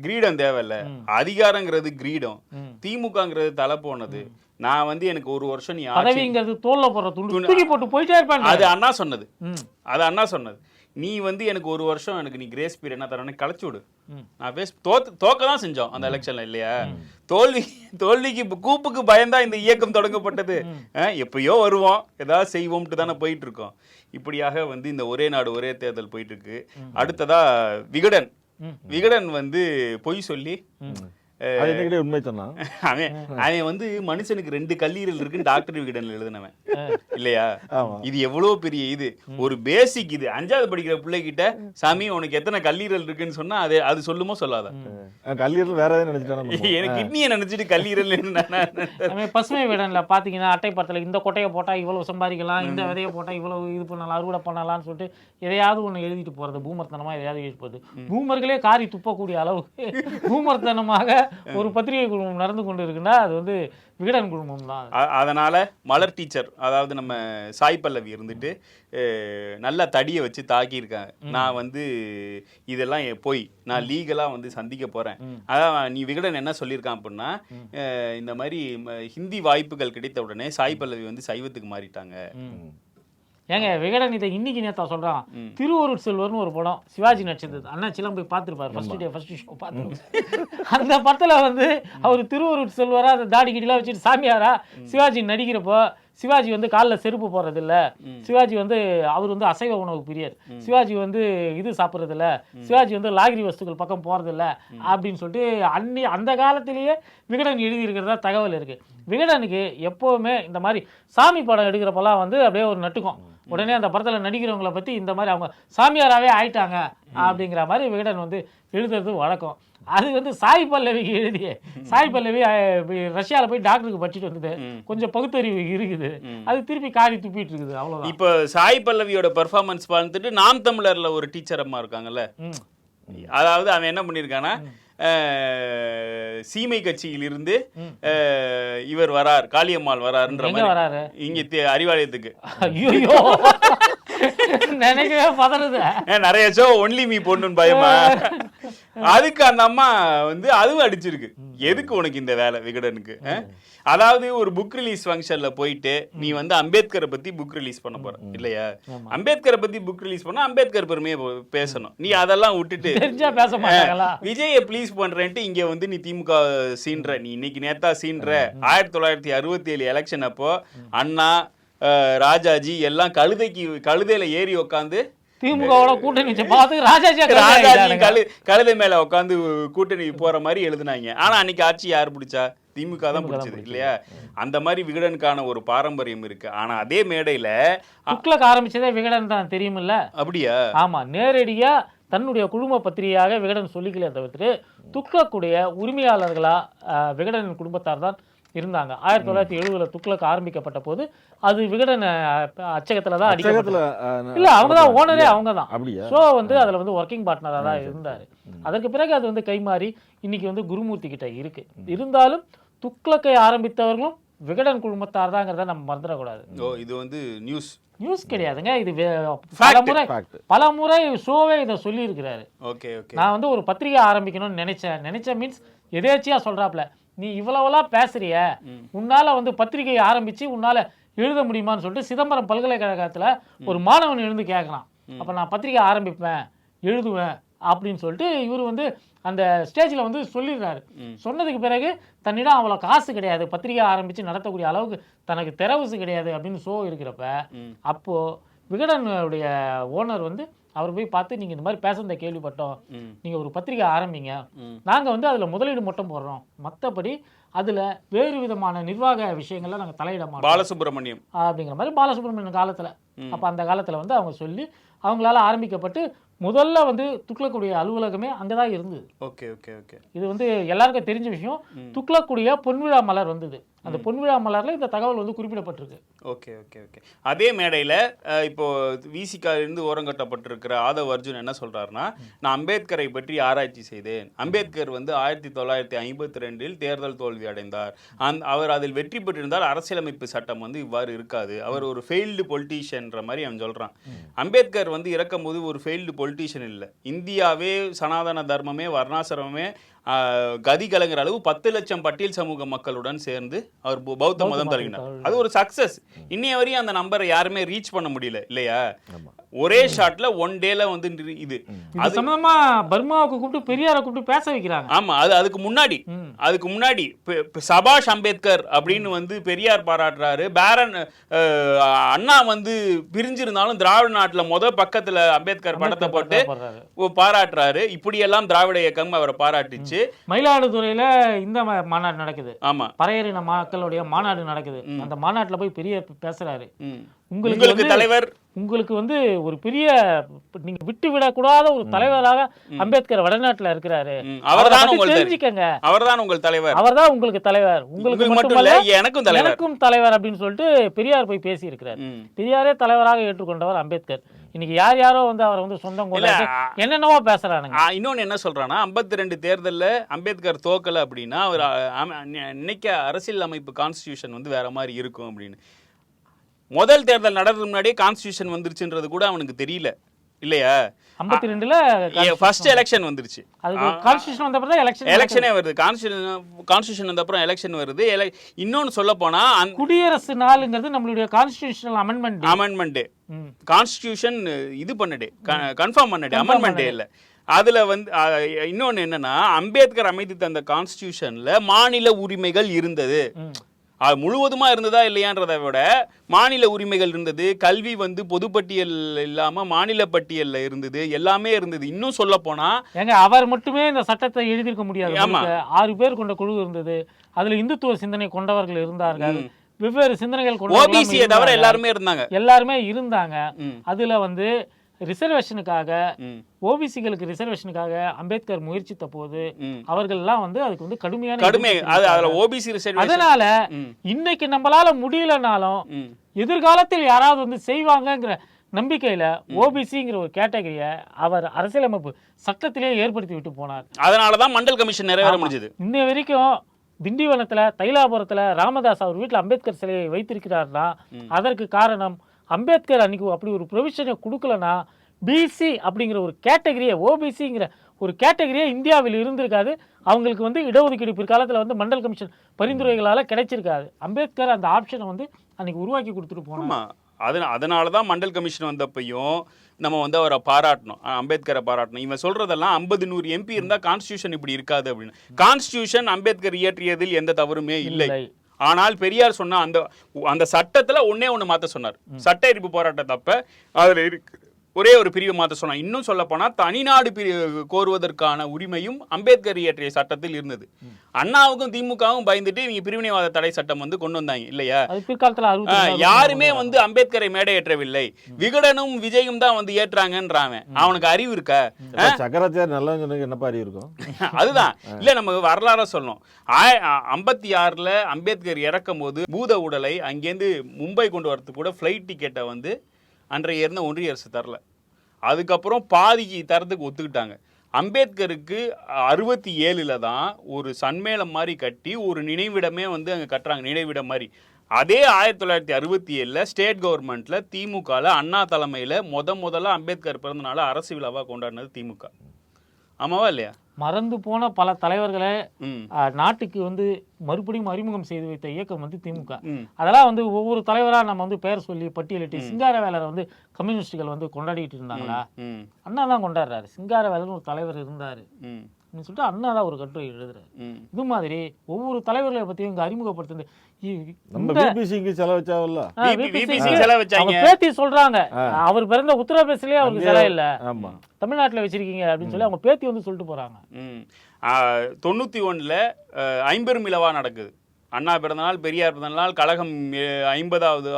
கிரீடம் தேவையில்ல. அதிகாரங்கிறது கிரீடம். திமுகங்கிறது தலை போனது. நான் வந்து எனக்கு ஒரு வருஷம் நீ பதவிங்கிறது தோல்ல போடுற துண்டு. போட்டு போயிட்டே இருப்பாங்க அது அண்ணா சொன்னது. ம். அது அண்ணா சொன்னது. நீ வந்து எனக்கு ஒரு வருஷம் எனக்கு நீ கிரேஸ் பீரியட் என்ன தரேன்னு கழிச்சு விடு. நான் பேச தோத்து தோக்க தான் செஞ்சோம் அந்த எலெக்ஷன்ல இல்லையா? தோல்வி தோல்விக்கு கூப்புக்கு பயந்தா இந்த இயக்கம் தொடங்கப்பட்டது. எப்பயோ வருவோம். ஏதாவது செய்வோம்ட்டு தானே போயிட்டு இருக்கோம் இப்படியாக வந்து இந்த ஒரே நாடு ஒரே தேர்தல் போயிட்டு இருக்கு அடுத்ததா விகடன். விகடன் வந்து பொய் சொல்லி உண்மை சொன்னான் அவன் அவன் வந்து மனுஷனுக்கு ரெண்டு கல்லீரல் இருக்குன்னு டாக்டர் விகடன்ல எழுதினவன். இல்லையா. இது எவ்வளவு பெரிய இது? ஒரு பேசிக் இது. அஞ்சாவது படிக்கிற பிள்ளைகிட்ட சாமி உனக்கு எத்தனை கல்லீரல் இருக்குன்னு சொன்னா அது அது சொல்லுமோ சொல்லாத? கல்லீரல் வேற எதாவது நினைச்சிட்டானு எனக்கு கிட்னியை நினைச்சிட்டு கல்லீரல் பசுமை விடன்ல பார்த்தீங்கன்னா அட்டைப்படத்தில் இந்த கொட்டையை போட்டால் இவ்வளவு சம்பாதிக்கலாம் இந்த விதையை போட்டால் இவ்வளவு இது பண்ணலாம் அறுவடை பண்ணலாம்னு சொல்லிட்டு எதையாவது ஒன்று எழுதிட்டு போகிறது பூமர்த்தனமாக எதையாவது எழுதிட்டு போகுது பூமர்களே காரி துப்பக்கூடிய அளவுக்கு (laughs) பூமர்த்தனமாக ஒரு பத்திரிகை குழுமம் நடந்து கொண்டு இருக்குன்னா அது வந்து விகடன் குழுமம் தான் அதனால மலர் டீச்சர் அதாவது நம்ம சாய் பல்லவி இருந்துட்டு நல்ல தடியை வச்சு தாக்கியிருக்காங்க. நான் வந்து இதெல்லாம் போய் நான் லீகலா வந்து சந்திக்க போறேன். அதான் நீ விகடன் என்ன சொல்லியிருக்கான் அப்படின்னா இந்த மாதிரி ஹிந்தி வாய்ப்புகள் கிடைத்த உடனே சாய் பல்லவி வந்து சைவத்துக்கு மாறிட்டாங்க. ஏங்க விகடன் இதை இன்னைக்கு நேத்தா சொல்றான். திருவருட் செல்வர்னு ஒரு படம் சிவாஜி நடிச்சது அண்ணா சிலம் போய் பார்த்துருப்பாரு. ஃபர்ஸ்ட் டே ஃபர்ஸ்ட் ஷோ பார்த்துருப்பாரு. அந்த படத்துல வந்து அவர் திருவருட் செல்வரா அந்த தாடி கிடிலாம் வச்சுட்டு சாமியாரா சிவாஜி நடிக்கிறப்போ சிவாஜி வந்து காலில் செருப்பு போடுறது இல்ல சிவாஜி வந்து அவர் வந்து அசைவ உணவு பிரியர். சிவாஜி வந்து இது சாப்பிட்றது இல்ல சிவாஜி வந்து லாகிரி வஸ்துக்கள் பக்கம் போறது இல்ல அப்படின்னு சொல்லிட்டு அன்னி அந்த காலத்திலேயே விகடன் எழுதியிருக்கிறதா தகவல் இருக்கு. விகடனுக்கு எப்போவுமே இந்த மாதிரி சாமி படம் எடுக்கிறப்பெல்லாம் வந்து அப்படியே ஒரு நட்டுக்கும். உடனே அந்த படத்துல நடிக்கிறவங்கள பத்தி இந்த மாதிரி அவங்க சாமியாராவே ஆயிட்டாங்க அப்படிங்கிற மாதிரி விகடன் வந்து எழுதுறது வழக்கம். அது வந்து சாய் பல்லவிக்கு எழுதிய சாய் பல்லவி அஹ், போய் ரஷ்யால போய் டாக்டருக்கு படிச்சுட்டு வந்தது. கொஞ்சம் பகுத்தறிவு இருக்குது. அது திருப்பி காரி துப்பிட்டு இருக்குது அவ்வளவுதான். இப்போ சாய் பல்லவியோட பெர்ஃபார்மன்ஸ் பார்த்துட்டு நாம் தமிழர்ல ஒரு டீச்சர் அம்மா இருக்காங்கல்ல. அதாவது அவன் என்ன பண்ணியிருக்கானா அஹ், சீமை கட்சியிலிருந்து இவர் வரார் காளியம்மாள் வராருன்ற மாதிரி. இங்க அறிவாலயத்துக்கு. நினைக்கவே பதறுது. நிறைய ஷோ ஒன்லி மீ பொண்ணுன்னு பயமா? அதுக்கு அந்த அம்மா வந்து அதுவும் அடிச்சிருக்கு. எதுக்கு உனக்கு இந்த வேலை விகடனுக்கு? அதாவது ஒரு புக் ரிலீஸ் ஃபங்க்ஷன்ல போயிட்டு நீ வந்து அம்பேத்கரை பத்தி புக் ரிலீஸ் பண்ண போற இல்லையா? அம்பேத்கரை பத்தி புக் ரிலீஸ் பண்ணா அம்பேத்கர் பெருமையை பேசணும். நீ அதெல்லாம் விட்டுட்டு தெரிஞ்சா பேச விஜய ப்ளீஸ் பண்றேன்ட்டு இங்க வந்து நீ திமுக சீன்ற நீ இன்னைக்கு நேத்தா சீன்ற ஆயிரத்தி தொள்ளாயிரத்தி அறுபத்தி ஏழு எலெக்ஷன் அப்போ அண்ணா ராஜாஜி எல்லாம் கழுதைக்கு கழுதையில ஏறி உக்காந்து திமுகவோட கூட்டணி வச்சு பார்த்து ராஜாஜி கழு கழுதை மேல உட்காந்து கூட்டணி போற மாதிரி எழுதுனாங்க. ஆனா அன்னைக்கு ஆட்சி யார் பிடிச்சா? திமுக தான் பிடிச்சது இல்லையா? அந்த மாதிரி விகடனுக்கான ஒரு பாரம்பரியம் இருக்கு. ஆனா அதே மேடையில துக்ளக் ஆரம்பிச்சதே விகடன் தான் தெரியுமில்ல? அப்படியா? ஆமா நேரடியா தன்னுடைய குடும்ப பத்திரிகையாக விகடன் சொல்லிக்கல தவிர்த்து துக்ளக்குடைய உரிமையாளர்களா விகடனின் குடும்பத்தார் தான் இருந்தாங்க. ஆயிரத்தி தொள்ளாயிரத்தி எழுபதுல துக்ளக் ஆரம்பிக்கப்பட்ட போது அது விகடன் அச்சகத்துல தான் அஹ், இல்ல அவங்க தான் ஓனரே அவங்க தான். அப்படியா? ஷோ வந்து அதுல வந்து ஒர்க்கிங் பார்ட்னரா தான் இருந்தாரு. அதற்கு பிறகு அது வந்து கைமாறி இன்னைக்கு வந்து குருமூர்த்தி கிட்ட இருக்கு. இருந்தாலும் துக்ளக்கை ஆரம்பித்தவர்களும் விகடன் குடும்பத்தார் தாங்கிறத நம்ம மறந்துடக்கூடாது. இது வந்து நியூஸ் நியூஸ் கிடையாதுங்க. இது பல முறை fact. பல முறை ஷோவே இதை சொல்லி இருக்கிறாரு ஓகே ஓகே. நான் வந்து ஒரு பத்திரிகை ஆரம்பிக்கணும்னு நினைச்சேன். நினைச்சேன் மீன்ஸ் எதேச்சியா சொல்றாப்ல. நீ இவ்வளவெல்லாம் பேசுறிய உன்னால வந்து பத்திரிகை ஆரம்பிச்சு உன்னால எழுத முடியுமான்னு சொல்லிட்டு சிதம்பரம் பல்கலைக்கழகத்துல ஒரு மாணவன் எழுந்து கேட்கறான் அப்ப நான் பத்திரிகை ஆரம்பிப்பேன் எழுதுவேன் அப்படின்னு சொல்லிட்டு இவர் வந்து அந்த ஸ்டேஜ்ல வந்து சொல்லிடுறாரு. சொன்னதுக்கு பிறகு தன்னிடம் அவ்வளோ காசு கிடையாது பத்திரிகை ஆரம்பிச்சு நடத்தக்கூடிய அளவுக்கு தனக்கு திறவுசு கிடையாது அப்படின்னு ஷோ இருக்கிறப்ப அப்போ விகடனுடைய ஓனர் வந்து அவர் போய் பார்த்து நீங்க இந்த மாதிரி பேசுறத கேள்விப்பட்டோம். ம். நீங்க ஒரு பத்திரிகை ஆரம்பிங்க. ம். நாங்க வந்து அதுல முதலீடு மட்டும் போடுறோம். மத்தபடி அதுல வேறு விதமான நிர்வாக விஷயங்கள்ல நாங்க தலையிட மாட்டோம். பாலசுப்ரமணியம். அப்படிங்கிற மாதிரி பாலசுப்ரமணியன் காலத்துல. அப்ப அந்த காலத்துல வந்து அவங்க சொல்லி அவங்களால ஆரம்பிக்கப்பட்டு முதல்ல வந்து துக்ளக்குடைய அலுவலகமே அங்கதான் இருந்தது. Okay okay okay. இது வந்து எல்லாருக்கும் தெரிஞ்ச விஷயம். துக்ளக்குடைய பொன்விழா மலர் வந்தது. அந்த பொன்விழா மலரில் இந்த தகவல் வந்து குறிப்பிடப்பட்டிருக்கு. Okay okay okay. அதே மேடையில் இப்போ விசிகாலிருந்து ஓரங்கட்டப்பட்டிருக்கிற ஆதவ் அர்ஜுன் என்ன சொல்கிறாருன்னா நான் அம்பேத்கரை பற்றி ஆராய்ச்சி செய்தேன். அம்பேத்கர் வந்து ஆயிரத்தி தொள்ளாயிரத்தி ஐம்பத்தி ரெண்டில் தேர்தல் தோல்வி அடைந்தார். அந் அவர் அதில் வெற்றி பெற்றிருந்தால் அரசியலமைப்பு சட்டம் வந்து இவ்வாறு இருக்காது. அவர் ஒரு ஃபெயில்டு பொலிட்டீஷியன்ற மாதிரி அவன் சொல்கிறான் அம்பேத்கர் வந்து இறக்கும்போது ஒரு ஃபெயில்டு பொலிட்டீஷியன் இல்லை. இந்தியாவே சனாதன தர்மமே வர்ணாசிரமமே கதி கலங்குற அளவு பத்து லட்சம் பட்டியல் சமூக மக்களுடன் சேர்ந்து அவர் பௌத்த மதம் தழுவினார் அது ஒரு சக்சஸ் இன்னைய வரையும் அந்த நம்பரை யாருமே ரீச் பண்ண முடியல இல்லையா? ஒரே ஷாட்ல ஒன் டேல வந்து இது. இது சம்பந்தமா பர்மாவுக்கு கூப்பிட்டு பெரியாரை கூப்பிட்டு பேச வைக்கிறாங்க. ஆமா அது அதுக்கு முன்னாடி. அதுக்கு முன்னாடி சபாஷ் அம்பேத்கர் அப்படின்னு வந்து பெரியார் பாராட்டுறாரு. பேரன் அண்ணா வந்து பிரிஞ்சிருந்தாலும் திராவிட நாட்டுல முத பக்கத்துல அம்பேத்கர் படத்தை போட்டு பாராட்டுறாரு. இப்படியெல்லாம் திராவிட இயக்கம் அவரை பாராட்டுச்சு. மயிலாடுதுறையில இந்த மாநாடு நடக்குது. ஆமா. பறையறின மக்களுடைய மாநாடு நடக்குது. அந்த மாநாட்டுல போய் பெரிய பேசுறாரு. உங்களுக்கு தலைவர்? உங்களுக்கு வந்து ஒரு பெரிய நீங்க விட்டு விடக்கூடாத ஒரு தலைவராக அம்பேத்கர் வடநாட்டுல இருக்கிறாரு. அவர்தான். தெரிஞ்சுக்கங்க. அவர்தான் உங்கள் தலைவர்? அவர்தான் உங்களுக்கு தலைவர். உங்களுக்கு மட்டுமல்ல எனக்கும் தலைவர். எனக்கும் தலைவர் அப்படின்னு சொல்லிட்டு பெரியார் போய் பேசி இருக்கிறார். பெரியாரே தலைவராக ஏற்றுக்கொண்டவர் அம்பேத்கர். இன்னைக்கு யார் யாரோ வந்து அவரை வந்து சொந்தம் இல்ல, என்னென்னவோ பேசுறானுங்க. இன்னொன்னு என்ன சொல்றான்னா 52 ரெண்டு தேர்தல்ல அம்பேத்கர் தோக்கல அப்படின்னா அவர் நினைக்க அரசியல் அமைப்பு கான்ஸ்டியூஷன் வந்து வேற மாதிரி இருக்கும் அப்படின்னு. முதல் தேர்தல் நடக்கிறதுக்கு முன்னாடியே கான்ஸ்டியூஷன் வந்துருச்சுன்றது கூட அவனுக்கு தெரியல. இல்லையா? ஐம்பத்தி ரெண்டுல ஃபர்ஸ்ட் எலெக்ஷன் வந்துருச்சு. கான்ஸ்டியூஷன் வந்த பிறகு எலெக்ஷன் எலெக்ஷனே வருது. கான்ஸ்டியூஷன் கான்ஸ்டியூஷன் வந்த அப்புறம் எலெக்ஷன் வருது இன்னொன்னு சொல்ல போனா குடியரசு நாளுங்கிறது நம்மளுடைய கான்ஸ்டியூஷனல் அமெண்ட்மெண்ட் அமெண்ட்மெண்ட் கான்ஸ்டியூஷன் இது பண்ணடு கன்ஃபார்ம் பண்ணடு அமெண்ட்மெண்ட் இல்ல. அதுல வந்து இன்னொன்னு என்னன்னா அம்பேத்கர் அமைத்து தந்த கான்ஸ்டியூஷன்ல மாநில உரிமைகள் இருந்தது. அது முழுவதுமா இருந்ததா இல்லையான்றதை விட மாநில உரிமைகள் இருந்தது கல்வி வந்து பொதுப்பட்டியல் இல்லாம மாநில பட்டியல்ல இருந்தது எல்லாமே இருந்தது. இன்னும் சொல்ல போனா ஏங்க அவர் மட்டுமே இந்த சட்டத்தை எழுதியிருக்க முடியாது. ஆறு பேர் கொண்ட குழு இருந்தது. அதுல இந்துத்துவ சிந்தனை கொண்டவர்கள் இருந்தார்கள். வெவ்வேறு சிந்தனைகள் ஓபிசியை தவிர. எல்லாருமே இருந்தாங்க. எல்லாருமே இருந்தாங்க. அதுல வந்து ரிசர்வேஷனுக்காக. ஓபிசிகளுக்கு ரிசர்வேஷனுக்காக அம்பேத்கர் முயற்சித்த போது. அவர்கள் எல்லாம் வந்து அதுக்கு வந்து கடுமையான கடுமை அதுல. ஓபிசி அதனால. இன்னைக்கு நம்மளால முடியலனாலும். எதிர்காலத்தில் யாராவது வந்து செய்வாங்கங்கிற நம்பிக்கையில ஓபிசிங்கிற ஒரு கேட்டகரியை அவர் அரசியலமைப்பு சட்டத்திலே ஏற்படுத்தி விட்டு போனார் அதனாலதான் மண்டல் கமிஷன் நிறைவேற முடிஞ்சது இன்ன வரைக்கும் திண்டிவனத்துல தைலாபுரத்துல ராமதாஸ் அவர் வீட்டில் அம்பேத்கர் சிலையை வைத்திருக்கிறார்னா அதற்கு காரணம் அம்பேத்கர் அன்னைக்கு அப்படி ஒரு ப்ரொவிஷனை கொடுக்கலனா பிசி அப்படிங்கிற ஒரு கேட்டகரியை ஓபிசிங்கிற ஒரு கேட்டகரியே இந்தியாவில் இருந்திருக்காது. அவங்களுக்கு வந்து இடஒதுக்கீடு பிற்காலத்தில் வந்து மண்டல் கமிஷன் பரிந்துரைகளால் கிடைச்சிருக்காது. அம்பேத்கர் அந்த ஆப்ஷனை வந்து அன்னைக்கு உருவாக்கி கொடுத்துட்டு போனாங்க ஆமா. அதன அதனால தான் மண்டல் கமிஷன் வந்தப்பையும் நம்ம வந்து அவரை பாராட்டணும். அம்பேத்கரை பாராட்டணும். இவன் சொல்றதெல்லாம் ஐம்பது நூறு எம்பி இருந்தா கான்ஸ்டியூஷன் இப்படி இருக்காது அப்படின்னு. கான்ஸ்டியூஷன் அம்பேத்கர் இயற்றியதில் எந்த தவறுமே இல்லை. ஆனால் பெரியார் சொன்ன அந்த அந்த சட்டத்துல ஒண்ணே ஒண்ணு மாத்த சொன்னார். சட்ட எரிப்பு போராட்டத்தப்ப அதுல இருக்கு. ஒரே ஒரு பிரிவை மாத்த சொன்னார் இன்னும் சொல்ல போனா தனிநாடு பிரி கோருவதற்கான உரிமையும் அம்பேத்கர் இயற்றிய சட்டத்தில் இருந்தது. அண்ணாவுக்கும் திமுகவும் பயந்துட்டு இவங்க பிரிவினைவாத தடை சட்டம் வந்து கொண்டு வந்தாங்க. இல்லையா? யாருமே வந்து அம்பேத்கரை மேடையேற்றவில்லை. விகடனும் விஜயும் தான் வந்து ஏற்றாங்கன்றான் அவனுக்கு அறிவு இருக்கா? சக்கராச்சார் சொன்னதுக்கு என்னப்பா அறிவு இருக்கும்? (laughs) அதுதான். இல்ல நம்ம வரலாற சொல்லணும். ஐம்பத்தி ஆறுல அம்பேத்கர் இறக்கும் போது பூத உடலை அங்கேருந்து மும்பை கொண்டு வரதுக்கு கூட ஃப்ளைட் டிக்கெட்டை வந்து அன்றைய இருந்த ஒன்றிய அரசு தரல. அதுக்கப்புறம் பாதிக்கு தரத்துக்கு ஒத்துக்கிட்டாங்க. அம்பேத்கருக்கு அறுபத்தி ஏழில் தான் ஒரு சன்மேளம் மாதிரி கட்டி ஒரு நினைவிடமே வந்து அங்கே கட்டுறாங்க நினைவிடம் மாதிரி. அதே ஆயிரத்தி தொள்ளாயிரத்தி அறுபத்தி ஏழில் ஸ்டேட் கவர்மெண்ட்டில் திமுகவில் அண்ணா தலைமையில் முத முதல்ல அம்பேத்கர் பிறந்தனால அரசு விழாவாக கொண்டாடினது திமுக. ஆமாவா இல்லையா? மறந்து போன பல தலைவர்களை நாட்டுக்கு வந்து மறுபடியும் அறிமுகம் செய்து வைத்த இயக்கம் வந்து திமுக. அதெல்லாம் வந்து ஒவ்வொரு தலைவரா நம்ம வந்து பெயர் சொல்லி பட்டியலிட்டு சிங்காரவேலரை வந்து கம்யூனிஸ்டுகள் வந்து கொண்டாடிட்டு இருந்தாங்களா? அண்ணா தான் கொண்டாடுறாரு. சிங்காரவேலர்னு ஒரு தலைவர் இருந்தாரு. சொல்லிட்டு அண்ணா தான் ஒரு கட்டுரை எழுதுறாரு. இது மாதிரி ஒவ்வொரு தலைவர்களை பத்தியும் இங்க. அவங்க பேத்தி சொல்றாங்க. அவர் பிறந்த உத்தரப்பிரதேசலயே அவருக்கு சிலை இல்ல. ஆமா. தமிழ்நாட்டுல வச்சிருக்கீங்க அப்படின்னு சொல்லி அவங்க பேத்தி வந்து சொல்லிட்டு போறாங்க. தொண்ணூத்தி ஒண்ணுல ஐம்பெரும் இலவா நடக்குது. அண்ணா பிறந்தநாள் பெரியார் பிறந்தநாள் கழகம் ஐம்பதாவது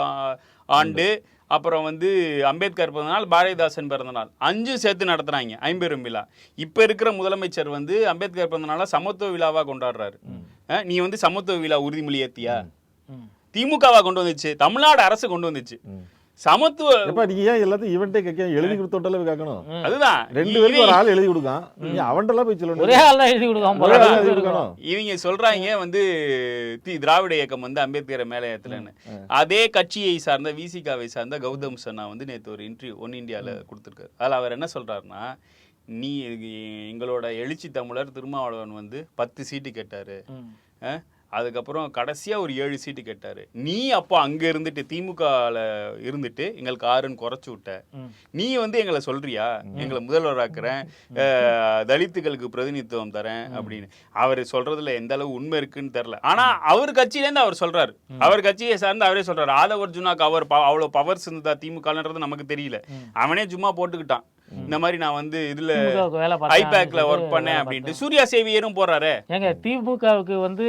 ஆண்டு. அப்புறம் வந்து அம்பேத்கர் பிறந்தநாள் பாரதிதாசன் பிறந்தநாள். அஞ்சு சேர்த்து நடத்துறாங்க ஐம்பெரும் விழா. இப்ப இருக்கிற முதலமைச்சர் வந்து அம்பேத்கர் பிறந்தநாளை சமத்துவ விழாவா கொண்டாடுறாரு. நீ வந்து சமத்துவ விழா உறுதிமொழி ஏத்தியா. திமுகவா கொண்டு வந்துச்சு தமிழ்நாடு அரசு கொண்டு வந்துச்சு. சமத்துவ எப்ப நீங்க ஏன் எல்லாத்தையும் இவன்ட்டே கேட்க எழுதி கொடுத்தோட்டல கேட்கணும்? அதுதான். ரெண்டு பேருக்கு ஒரு ஆள் எழுதி கொடுக்கான். நீங்க அவன்கிட்ட போய் சொல்லணும். ஒரே ஆள் எழுதி கொடுக்கணும் இவங்க சொல்றாங்க வந்து தி திராவிட இயக்கம் வந்து அம்பேத்கரை மேலே ஏத்தலன்னு. அதே கட்சியை சார்ந்த விசிகாவை சார்ந்த கௌதம் சன்னா வந்து நேற்று ஒரு இன்டர்வியூ ஒன் இந்தியால கொடுத்துருக்காரு. அதில் அவர் என்ன சொல்றாருன்னா நீ எங்களோட எழுச்சி தமிழர் திருமாவளவன் வந்து பத்து சீட்டு கேட்டாரு. அதுக்கப்புறம் கடைசியா ஒரு ஏழு சீட்டு கேட்டாரு. நீ அப்போ அங்க இருந்துட்டு திமுகல இருந்துட்டு எங்களுக்கு ஆறுன்னு குறைச்சு விட்ட. நீ வந்து எங்களை சொல்றியா? எங்களை முதல்வராக்குறேன். தலித்துகளுக்கு பிரதிநிதித்துவம் தரேன் அப்படின்னு. அவர் சொல்றதுல எந்த அளவு உண்மை இருக்குன்னு தெரியல. ஆனா அவர் கட்சியிலேருந்து அவர் சொல்றாரு. அவர் கட்சியை சார்ந்து அவரே சொல்றாரு. ஆதவ அர்ஜுனாக்கு அவர் அவ்வளவு பவர்ஸ் இருந்ததா திமுகன்றது நமக்கு தெரியல. அவனே சும்மா போட்டுக்கிட்டான். இந்த மாதிரி நான் வந்து இதுல ஐபேக்ல ஒர்க் பண்ணேன் அப்படின்ட்டு. சூர்யா சேவியரும் போறாரே. ஏங்க திமுகவுக்கு வந்து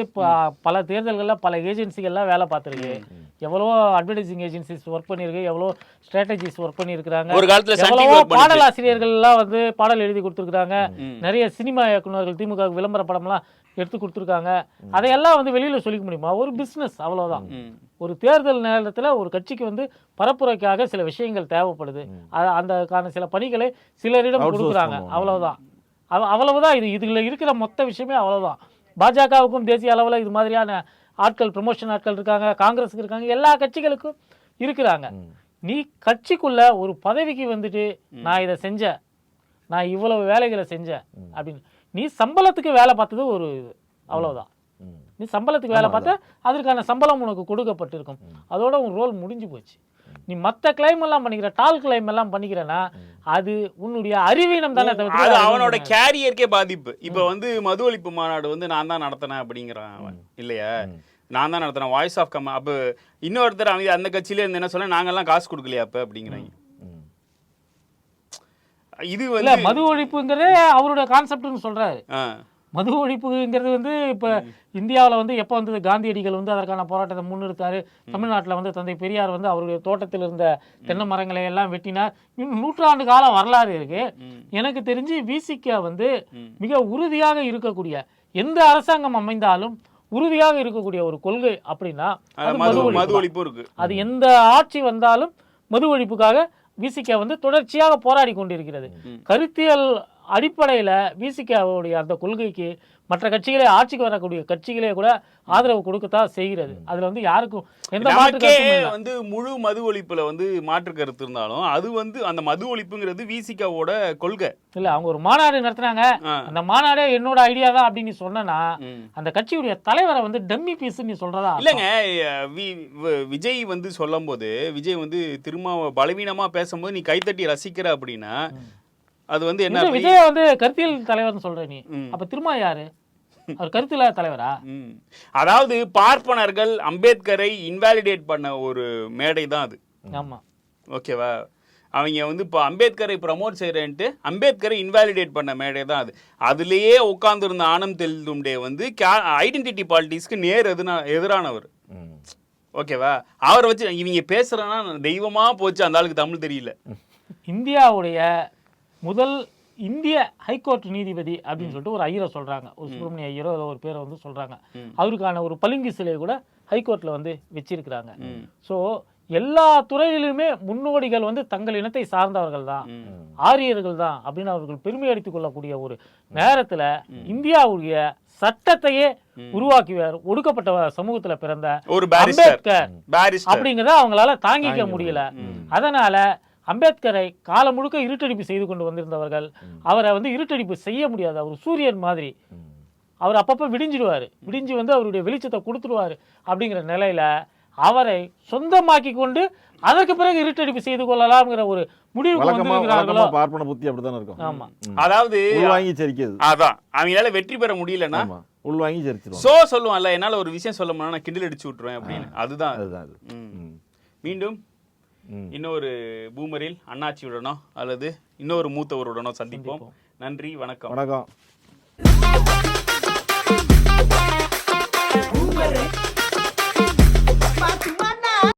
பல தேர்தல்கள்ல பல ஏஜென்சிகள்லாம் வேலை பார்த்துருக்கு. எவ்வளோ அட்வர்டைசிங் ஏஜென்சிஸ் ஒர்க் பண்ணியிருக்கு எவ்வளோ ஸ்ட்ராட்டஜிஸ் ஒர்க் பண்ணியிருக்கிறாங்க. ஒரு காலத்துல பண்ணுச்சு. பாடலாசிரியர்கள்லாம் வந்து பாடல் எழுதி கொடுத்துருக்காங்க ம். நிறைய சினிமா இயக்குனர்கள் திமுக விளம்பர படம்லாம் எடுத்து கொடுத்துருக்காங்க. அதையெல்லாம் வந்து வெளியில சொல்லிக்க முடியுமா? ஒரு பிசினஸ் அவ்வளவுதான். ம். ஒரு தேர்தல் நேரத்துல ஒரு கட்சிக்கு வந்து பரப்புரைக்காக சில விஷயங்கள் தேவைப்படுது. அ- அந்தக்கான சில பணிகளை சிலரிடம் கொடுக்குறாங்க. அவ்வளவுதான். அவ- அவ்வளவுதான் இது. இதுல இருக்கிற மொத்த விஷயமே அவ்வளவுதான். பாஜகவுக்கும் தேசிய அளவுல இது மாதிரியான ஆட்கள் ப்ரமோஷன் ஆட்கள் இருக்காங்க. காங்கிரஸுக்கு இருக்காங்க. எல்லா கட்சிகளுக்கும் இருக்கிறாங்க. நீ கட்சிக்குள்ள ஒரு பதவிக்கு வந்துட்டு நான் இதை செஞ்சேன். நான் இவ்வளவு வேலைகளை செஞ்சேன். அப்படின்னு. நீ சம்பளத்துக்கு வேலை பார்த்தது ஒரு இது. அவ்வளவுதான். நீ சம்பளத்துக்கு வேலை பார்த்தா அதற்கான சம்பளம் உனக்கு கொடுக்கப்பட்டிருக்கும். அதோட உன் ரோல் முடிஞ்சு போச்சு. நீ மத்த கிளைம் எல்லாம் பண்ணிக்கிற டால் கிளைம் எல்லாம் பண்ணிக்கிறனா அது உன்னுடைய அறிவீனம் தானே அது அவனோட. கேரியருக்கே பாதிப்பு. இப்ப வந்து மது ஒழிப்பு மாநாடு வந்து நான் தான் நடத்தினேன் அப்படிங்கிறான் அவன். இல்லையா? நான் தான் நடத்தினேன். வாய்ஸ் ஆஃப் கம் அப்ப இன்னொருத்தர் அவன் அந்த கட்சியில இருந்து என்ன சொல்ல நாங்கெல்லாம் காசு கொடுக்கலையா அப்ப அப்படிங்கிறாங்க. இது இல்ல மது ஒழிப்புங்கிறதே அவரோட கான்செப்ட்னு சொல்றாரு. மது ஒழிப்புங்கிறது வந்து இப்ப இந்தியாவுல வந்து எப்போ வந்தது? காந்தியடிகள் வந்து அதற்கான போராட்டத்தை முன்னிறுத்தாரு தமிழ்நாட்டுல வந்து தந்தை பெரியார் வந்து அவருடைய தோட்டத்தில் இருந்த தென்னை மரங்களை எல்லாம் வெட்டினார். இன்னும் நூற்றாண்டு கால வரலாறு இருக்கு. எனக்கு தெரிஞ்சு விசிக வந்து. மிக உறுதியாக இருக்கக்கூடிய எந்த அரசாங்கம் அமைந்தாலும் உறுதியாக இருக்கக்கூடிய ஒரு கொள்கை அப்படின்னா மது ஒழிப்பு இருக்கு. அது எந்த ஆட்சி வந்தாலும் மது ஒழிப்புக்காக விசிக வந்து தொடர்ச்சியாக போராடி கொண்டிருக்கிறது. கருத்தியல் அடிப்படையில் விசிகாவுடைய அந்த கொள்கைக்கு மற்ற கட்சிகளே ஆட்சிக்கு வரக்கூடிய கட்சிகளே கூட ஆதரவு கொடுக்கத்தான் செய்கிறது அதுல வந்து யாருக்கும் எந்த மாற்று. வந்து முழு மது ஒழிப்புல வந்து மாற்று கருத்து இருந்தாலும் அது வந்து அந்த மது ஒழிப்புங்கிறது விசிகாவோட கொள்கை இல்ல அவங்க ஒரு மாநாடு நடத்துனாங்க. அந்த மாநாடே என்னோட ஐடியா தான் அப்படின்னு நீ சொன்னா. அந்த கட்சியுடைய தலைவரை வந்து டம்மி பீஸ் நீ சொல்றதா இல்லைங்க விஜய் வந்து சொல்லும்போது விஜய் வந்து திரும்ப பலவீனமா பேசும்போது நீ கைத்தட்டி ரசிக்கிற அப்படின்னா அது வந்து என்ன விஜய் வந்து கருத்தியல் தலைவர்னு சொல்ற நீ. அப்ப திரும்ப யாரு? அவர் கருத்தியல தலைவரா? ம். அதாவது பார்ப்பனர்கள் அம்பேத்கரை இன்வாலிடேட் பண்ண ஒரு மேடை தான் அது. ஆமா. ஓகேவா? அவங்க வந்து இப்போ அம்பேத்கரை ப்ரமோட் செய்கிறேன்ட்டு அம்பேத்கரை இன்வாலிடேட் பண்ண மேடை தான் அது. அதுலேயே உட்காந்துருந்த ஆனந்த் தெல்தும்டே வந்து ஐடென்டிட்டி பாலிட்டிக்ஸ்க்கு நேர் எதுனா எதிரானவர். ஓகேவா? அவரை வச்சு இவங்க பேசுறேன்னா தெய்வமா போச்சு அந்த ஆளுக்கு தமிழ் தெரியல. இந்தியாவுடைய முதல் இந்திய ஹைகோர்ட் நீதிபதி அப்படின்னு சொல்லிட்டு ஒரு ஐயரை சொல்றாங்க. ஒரு சுப்பிரமணிய ஐயரோ ஏதோ ஒரு பேரை வந்து சொல்றாங்க. அவருக்கான ஒரு பளிங்கு சிலையை கூட ஹைகோர்ட்ல வந்து வச்சிருக்கிறாங்க. ஸோ எல்லா துறையிலுமே முன்னோடிகள் வந்து தங்கள் இனத்தை சார்ந்தவர்கள் தான். ஆரியர்கள் தான் அப்படின்னு அவர்கள் பெருமை அடித்துக் கொள்ளக்கூடிய ஒரு நேரத்துல இந்தியாவுடைய சட்டத்தையே உருவாக்கியவர் ஒடுக்கப்பட்ட சமூகத்துல பிறந்த ஒரு அம்பேத்கர் அப்படிங்கிறத அவங்களால தாங்கிக்க முடியல. அதனால அம்பேத்கரை காலம் முழுக்க இருட்டடிப்பு செய்து கொண்டு வந்திருந்தவர்கள் அவரை வந்து இருட்டடிப்பு செய்ய முடியாது. அவர் சூரியன் மாதிரி. அவர் அப்பப்போ விடிஞ்சிடுவார். விடிஞ்சு வந்து அவருடைய வெளிச்சத்தை கொடுத்துடுவார் அப்படிங்கிற நிலையில அவரை சொந்தமாக்கி கொண்டு அதற்கு பிறகு இருட்டடிப்பு செய்து கொள்ளலாம்ங்கிற ஒரு வழக்கமா பார்ப்பன புத்தி அப்படித்தானே இருக்கும். ஆமா. அதாவது உள்வாங்கி செரிக்கிறது அதான். அவங்களால வெற்றி பெற முடியலன்னா ஆமா. உள்வாங்கி செரிச்சிருவாங்க. சோ சொல்லுவான்ல என்னால ஒரு விஷயம் சொல்ல முடியல நான் கிண்டல் அடிச்சு விட்டுருவேன் அப்படின்னு. அதுதான். அது. அதுதான். மீண்டும். இன்னொரு பூமரில் அண்ணாச்சியுடனோ அல்லது இன்னொரு மூத்தவருடனோ சந்திப்போம். நன்றி வணக்கம். வணக்கம்.